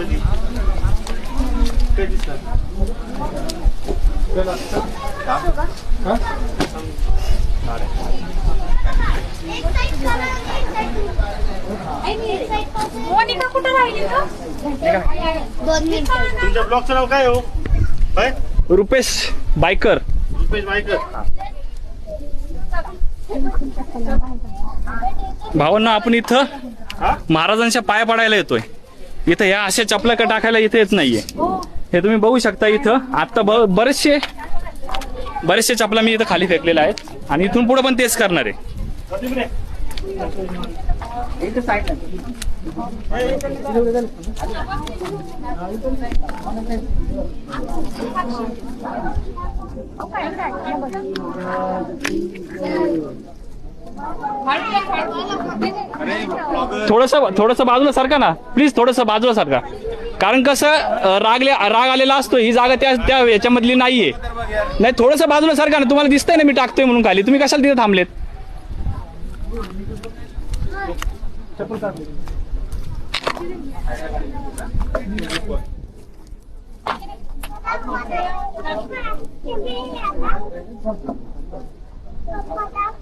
कधी? कधी सर मोनिका कुठं राहिली का दोन मिनिटं. तुमच्या ब्लॉगचं नाव काय हो? काय रुपेश बायकर. रुपेश मायकर भावांना आपण इथं हा? महाराजांच्या पाया पडायला येतोय. इथं ह्या अशा चपला का टाकायला इथे येत नाहीये. हे. तुम्ही बघू शकता इथं. आता ब बरेचसे बरेचसे चपला मी इथं खाली फेकलेल्या आहेत. आणि इथून पुढे पण तेच करणार आहे. थोडस थोडस बाजूला सारखा ना. प्लीज थोडस बाजूला सारखा. कारण कसं रागले राग आलेला असतो ही जागा त्या त्या याच्यामधली नाहीये. नाही थोडस बाजूला सारखा ना. तुम्हाला दिसतंय ना मी टाकतोय म्हणून खाली. तुम्ही कशाला तिथे थांबलेत?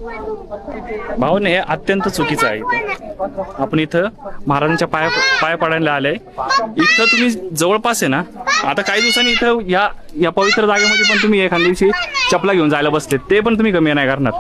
भाऊन हे अत्यंत चुकीचं आहे. इथं. आपण इथं महाराजांच्या पाया पाया पडायला आलंय इथं तुम्ही जवळपास आहे ना? आता काही दिवसांनी इथं या या पवित्र जागेमध्ये पण तुम्ही एखाद्या दिवशी चपला घेऊन जायला बसले. ते पण तुम्ही कमी नाही करणार.